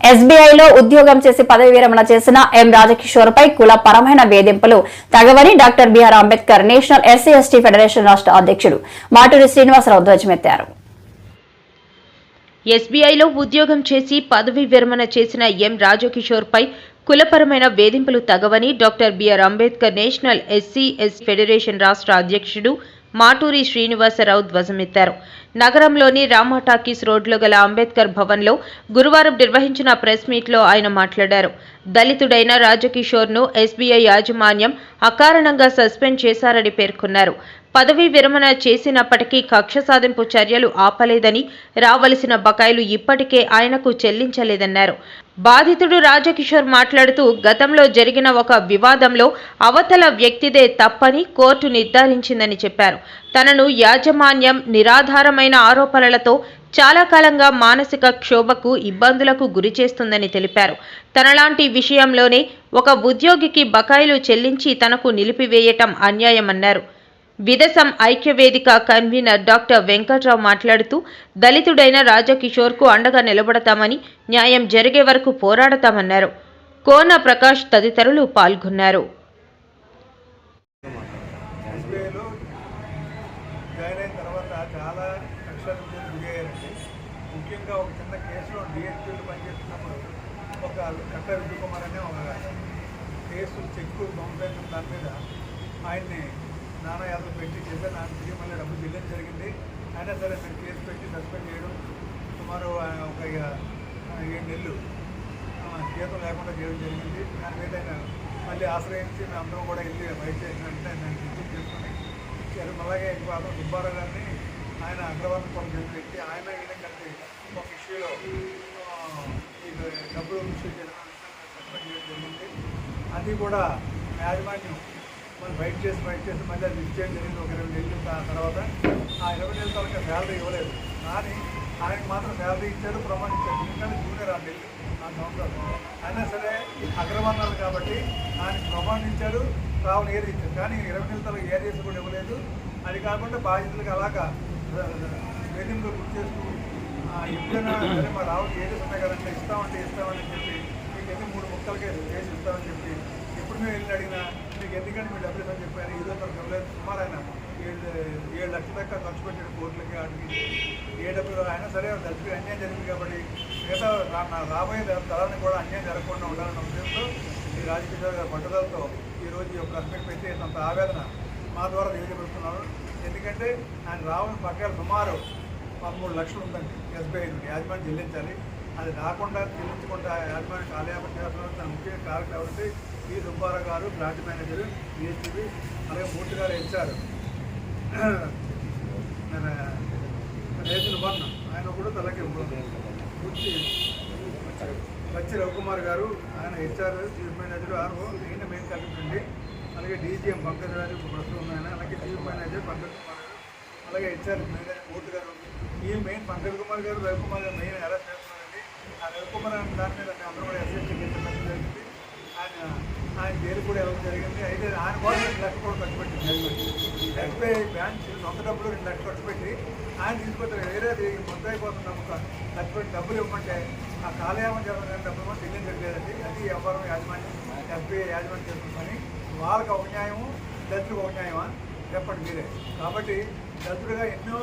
ఎస్బీఐలో ఉద్యోగం చేసి పదవి విరమణ చేసిన ఎం రాజకిషోర్ పై కుల పరమైన వేధింపులు తగవని doctor B R Ambedkar national SC ST federation రాష్ట్ర అధ్యక్షుడు మాటూరి శ్రీనివాసరావు ధ్వజమెత్తారు. ఎస్బీఐలో ఉద్యోగం చేసి పదవి విరమణ చేసిన ఎం రాజకిషోర్పై కులపరమైన వేధింపులు తగవని doctor B R Ambedkar national SC S federation రాష్ట్ర అధ్యక్షుడు మాటూరి శ్రీనివాసరావు ధ్వజమెత్తారు. నగరంలోని రామా టాకీస్ రోడ్లో గల అంబేద్కర్ భవన్లో గురువారం నిర్వహించిన ప్రెస్ మీట్లో ఆయన మాట్లాడారు. దళితుడైన రాజకిషోర్ను ఎస్బీఐ యాజమాన్యం అకారణంగా సస్పెండ్ చేశారని పేర్కొన్నారు. పదవీ విరమణ చేసినప్పటికీ కక్ష సాధింపు చర్యలు ఆపలేదని రావలసిన బకాయిలు ఇప్పటికే ఆయనకు చెల్లించలేదన్నారు. బాధితుడు రాజకిషోర్ మాట్లాడుతూ గతంలో జరిగిన ఒక వివాదంలో అవతల వ్యక్తిదే తప్పని కోర్టు నిర్ధారించిందని చెప్పారు. తనను యాజమాన్యం నిరాధారమైన ఆరోపణలతో చాలా కాలంగా మానసిక క్షోభకు ఇబ్బందులకు గురి చేస్తుందని తెలిపారు. తనలాంటి విషయంలోనే ఒక ఉద్యోగికి బకాయిలు చెల్లించి తనకు నిలిపివేయటం అన్యాయమన్నారు. విదసం ఐక్యవేదిక కన్వీనర్ డాక్టర్ వెంకట్రావు మాట్లాడుతూ దళితుడైన రాజకిషోర్కు అండగా నిలబడతామని న్యాయం జరిగే వరకు పోరాడతామన్నారు. కోన ప్రకాష్ తదితరులు పాల్గొన్నారు. ఒక కట్ట విజయకుమార్ అనే ఒక కేసు చెక్కు దాని మీద ఆయన్ని నానా యాదవ్ పెట్టి చేశారు నాకు తిరిగి మళ్ళీ డబ్బు చెల్లించడం జరిగింది. అయినా సరే మీరు కేసు పెట్టి సస్పెండ్ చేయడం సుమారు ఒక ఏడు నెలలు జీతం లేకుండా చేయడం జరిగింది. దాని మీద ఆయన మళ్ళీ ఆశ్రయించి మేము అందరం కూడా వెళ్ళి బయట చేసినట్టు నేను రిసీవ్ చేసుకుని ఇచ్చారు అలాగే ఇంకో అతను సుబ్బారావు గారిని ఆయన అగ్రవర్ణ పనులు చేసి పెట్టి ఆయన ఈయన కలిసి ఒక ఇష్యూలో ఈ డబ్బులు ఇష్యూ చేయడం సస్పెండ్ చేయడం జరిగింది. అది కూడా యాజమాన్యం మనం బయట చేసి బయట చేసి మళ్ళీ అది ఇచ్చేయడం జరిగింది ఒక ఇరవై నెలలు తర్వాత. ఆ ఇరవై నెలల తర్వాత శాలరీ ఇవ్వలేదు. కానీ ఆయనకు మాత్రం శాలరీ ఇచ్చారు ప్రమాణం ఇచ్చారు ఎందుకంటే జూనియర్ ఆ నెల్లు ఆ సంవత్సరం అయినా సరే అగ్రవర్ణాలు కాబట్టి ఆయనకు ప్రమాణం ఇచ్చారు రావులు ఏది ఇచ్చారు కానీ ఇరవై నెలల తర్వాత ఏరియాస్ కూడా ఇవ్వలేదు. అది కాకుండా బాధితులకు అలాగా వేధింపులు గుర్తు చేస్తూ ఎప్పుడైనా సరే మా రావులు ఏరియాస్ ఉన్నాయి కదంటే ఇస్తామంటే ఇస్తామని చెప్పి మీకు ఎన్ని మూడు ముక్కలకే చేసి ఇస్తామని చెప్పి మేము వెళ్ళి అడిగినా మీకు ఎందుకంటే మీరు డబ్బులు ఇస్తామని చెప్పారు? ఇదో తరగతి ఇవ్వలేదు సుమారు ఆయన ఏడు ఏడు లక్షల దాకా ఖర్చు పెట్టాడు కోట్లకి వాటికి. ఏ డబ్బులు అయినా సరే దళితులకు అన్యాయం జరిగింది కాబట్టి మిగతా రా- నా రాబోయే తరాన్ని కూడా అన్యాయం జరగకుండా ఉండాలన్న ఉద్దేశంతో ఈ రాజకీయ గారి పట్టుదలతో ఈరోజు ఈ యొక్క ప్రెస్ పెట్టి అంత ఆవేదన మా ద్వారా తెలియజేస్తున్నాను ఎందుకంటే ఆయన రావడం పక్కన సుమారు పదమూడు లక్షలు ఉందండి ఎస్బీఐ నుండి. యాజమాన్యం చెల్లించాలి. అది రాకుండా చెల్లించకుండా యాజమాన్యం కాలయాపం చేస్తున్న ముఖ్య కారకులు ఎవరైతే ఈ సుబ్బారావు గారు బ్రాంచ్ మేనేజర్ డిఎస్టీవీ అలాగే మూర్తి గారు ఇచ్చారు రైతులు రైతుల వర్ణ ఆయన కూడా తలకి పూర్తి వచ్చి రవికుమార్ గారు ఆయన HR chief manager R O ఈయన మెయిన్ కలెక్టరండి అలాగే డీజీఎం పంకజ్ గారు ప్రస్తుతం ఆయన. అలాగే చీఫ్ మేనేజర్ పంకజ్ కుమార్ గారు. అలాగే హెచ్ఆర్ మేనేజర్ మూర్తి గారు. ఈ మెయిన్ పంకజ్ కుమార్ గారు రవికుమార్ గారు మెయిన్ అరెస్ట్ చేస్తున్నారండి? ఆ రవికుమార్ అనే దాని మీద మేము అందరూ కూడా ఎస్ఎస్టీ జరిగింది. ఆయన ఆయన పేరు కూడా ఇవ్వడం జరిగింది. అయితే ఆయన కూడా రెండు లక్షలు కూడా ఖర్చు పెట్టింది ఎస్బీఐ బ్యాంక్ సొంత డబ్బులు రెండు లక్షలు ఖర్చు పెట్టి ఆయన తీసుకొచ్చారు వేరేది మొత్తం అయిపోతుంది ఒక ఖర్చు పెట్టి డబ్బులు ఇవ్వమంటే ఆ కాలయామం జరగడానికి డబ్బులు కూడా చెల్లించట్లేదండి అది వ్యాపారం యాజమాన్యం ఎస్బీఐ యాజమాన్యం చేస్తున్న వాళ్ళకి ఒక న్యాయము దళితులకు ఒక న్యాయమా? చెప్పండి మీరే. కాబట్టి దళితుడిగా ఎన్నో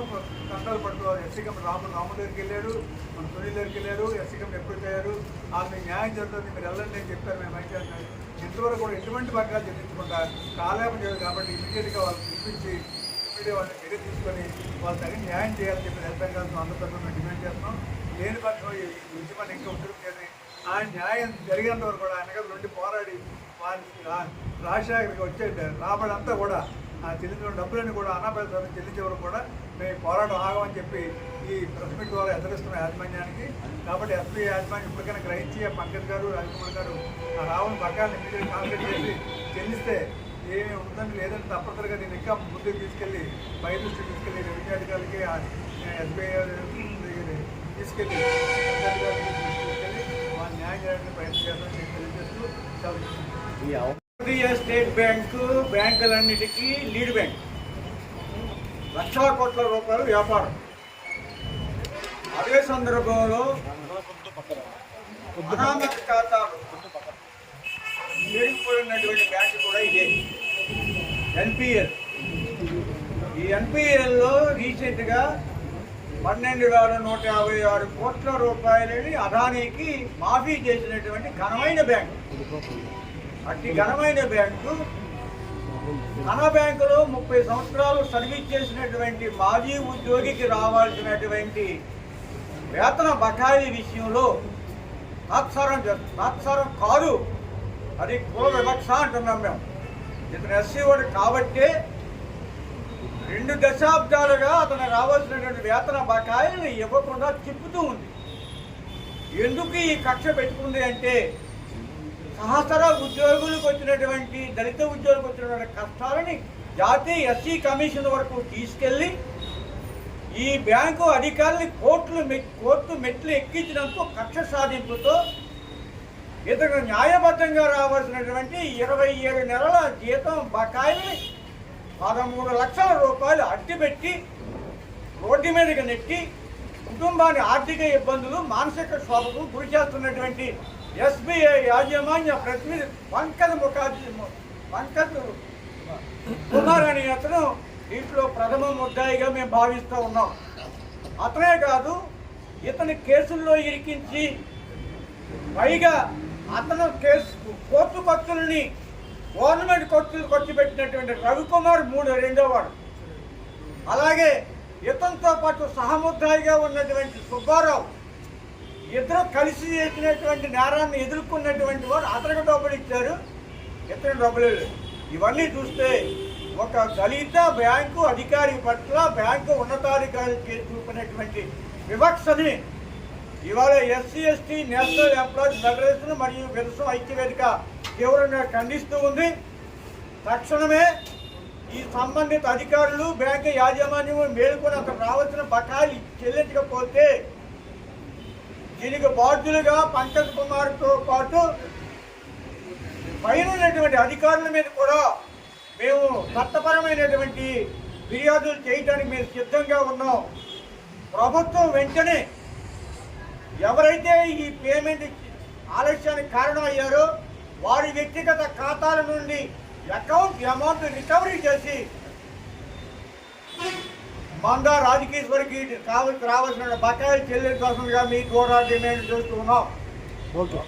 తండాలు పడుతున్నారు ఎస్సీకం రాము రాము దగ్గరికి వెళ్ళారు మన సునీల్ దగ్గరికి వెళ్ళారు ఎస్సీకం ఎప్పుడు చేయరు ఆమె న్యాయం జరుగుతుంది మీరు వెళ్ళండి అని చెప్పారు మేము అయితే. ఇంతవరకు కూడా ఎటువంటి వర్గాలు చెల్లించకుండా కాలేపం చేయదు కాబట్టి ఇమీడియట్గా వాళ్ళు పిలిపించి ఇమీడియట్ వాళ్ళని చర్య తీసుకొని వాళ్ళు తగిన న్యాయం చేయాలని చెప్పి హెల్త్ బెంగాల్ ఆంధ్రప్రదేశ్ మేము డిమాండ్ చేస్తున్నాం. లేని పక్షం ఈ ఉద్యమాన్ని ఇంకా ఉద్యోగం చేసి ఆ న్యాయం జరిగినంత వరకు కూడా ఆయన దగ్గర నుండి పోరాడి వారి రా- రాజశేఖర్కి వచ్చే రాబడి అంతా కూడా ఆ చెల్లించిన డబ్బులన్నీ కూడా అనాపేద చెల్లించే వరకు కూడా మేము పోరాటం ఆగమని చెప్పి ఈ ప్రెస్ మీట్ ద్వారా హెచ్చరిస్తున్న యాజమాన్యానికి. కాబట్టి ఎస్పీ యాజమాన్యం ఇప్పటికైనా గ్రహించి ఆ పంకజ్ గారు రాజకుమార్ గారు ఆ రావుని పక్కాన్ని ఇమీడియట్ కాన్సెప్ట్ చేసి చెల్లిస్తే ఏమి ఉందని లేదంటే తప్పనిసరిగా నేను ఇంకా ముందుకు తీసుకెళ్ళి పై దృష్టి తీసుకెళ్ళి రెవెన్యూ అధికారులకి ఎస్బీఐ తీసుకెళ్ళి అధికారులకి తీసుకెళ్ళి వాళ్ళ న్యాయం చేయడానికి ప్రయత్నం చేస్తామని తెలియజేస్తూ భారతీయ స్టేట్ బ్యాంకు బ్యాంకులన్నిటికీ లీడ్ బ్యాంక్. లక్షల కోట్ల రూపాయలు వ్యాపారం. అదే సందర్భంలో అనామత ఖాతాలు పెరిగిపోయినటువంటి బ్యాంక్ కూడా ఇదే. ఎన్పిఎల్. ఈ ఎన్పిఎల్లో రీసెంట్గా పన్నెండు వేల నూట యాభై ఆరు కోట్ల రూపాయలని అదానీకి మాఫీ చేసినటువంటి ఘనమైన బ్యాంకు. అతి ఘనమైన బ్యాంకు. ఘన బ్యాంకులో ముప్పై సంవత్సరాలు సర్వీస్ చేసినటువంటి మాజీ ఉద్యోగికి రావాల్సినటువంటి వేతన బకాయి విషయంలో తాత్సారం చేస్తుంది తాత్సారం కాదు. అది కుల వివక్ష అంటున్నాం మేము. ఇతను ఎస్సీ వాడు కాబట్టే రెండు దశాబ్దాలుగా అతను రావాల్సినటువంటి వేతన బకాయిని ఇవ్వకుండా తిప్పుతూ ఉంది. ఎందుకు ఈ కక్ష పెట్టుకుంది అంటే సహస్ర ఉద్యోగులకు వచ్చినటువంటి దళిత ఉద్యోగులకు వచ్చినటువంటి కష్టాలని జాతీయ ఎస్సీ కమిషన్ వరకు తీసుకెళ్ళి ఈ బ్యాంకు అధికారులు కోర్టులు మె- కోర్టు మెట్లు ఎక్కించినందుకు కక్ష సాధింపుతో ఇతను న్యాయబద్ధంగా రావాల్సినటువంటి ఇరవై ఏడు నెలల జీతం బకాయిని పదమూడు లక్షల రూపాయలు అడ్డుపెట్టి రోడ్డు మీదకి నెట్టి కుటుంబాన్ని ఆర్థిక ఇబ్బందులు మానసిక శోభకు గురి చేస్తున్నటువంటి ఎస్బీఐ యాజమాన్య ప్రతినిధి పంకజ్ ముఖర్జీ పంకజ్ కుమార్ అనే అతను దీంట్లో ప్రథమ ముద్దాయిగా మేము భావిస్తూ ఉన్నాం. అతనే కాదు ఇతని కేసుల్లో ఇరికించి పైగా అతను కేసు కోర్టు ఖర్చులని గవర్నమెంట్ ఖర్చులు ఖర్చు పెట్టినటువంటి రవికుమార్ మూడు రెండో వాడు. అలాగే ఇతనితో పాటు సహముద్దాయిగా ఉన్నటువంటి సుబ్బారావు ఇద్దరు కలిసి చేసినటువంటి నేరాన్ని ఎదుర్కొన్నటువంటి వారు అతనికి డబ్బులు ఇచ్చారు ఇతను డబ్బులు ఇవన్నీ చూస్తే ఒక దళిత బ్యాంకు అధికారి పట్ల బ్యాంకు ఉన్నతాధికారికి చూపినటువంటి వివక్షని ఇవాళ SC ST national employees federation మరియు విరసం ఐక్యవేదిక తీవ్రంగా ఖండిస్తూ ఉంది. తక్షణమే ఈ సంబంధిత అధికారులు బ్యాంకు యాజమాన్యం మేలుకొని అక్కడ రావాల్సిన బకాయిలు చెల్లించకపోతే దీనికి బాధ్యులుగా పంకజ్ కుమార్తో పాటు పైన ఉన్నటువంటి అధికారుల మీద కూడా మేము చట్టపరమైనటువంటి ఫిర్యాదులు చేయడానికి మేము సిద్ధంగా ఉన్నాం. ప్రభుత్వం వెంటనే ఎవరైతే ఈ పేమెంట్ ఆలస్యానికి కారణమయ్యారో వారి వ్యక్తిగత ఖాతాల నుండి అకౌంట్ అమౌంట్ రికవరీ చేసి మందా రాజకీశ్వరికి కావలసి రావాల్సిన బకాయిలు చెల్లించాల్సిందిగా మీ ద్వారా డిమాండ్ చేస్తున్నాం. ఓకే.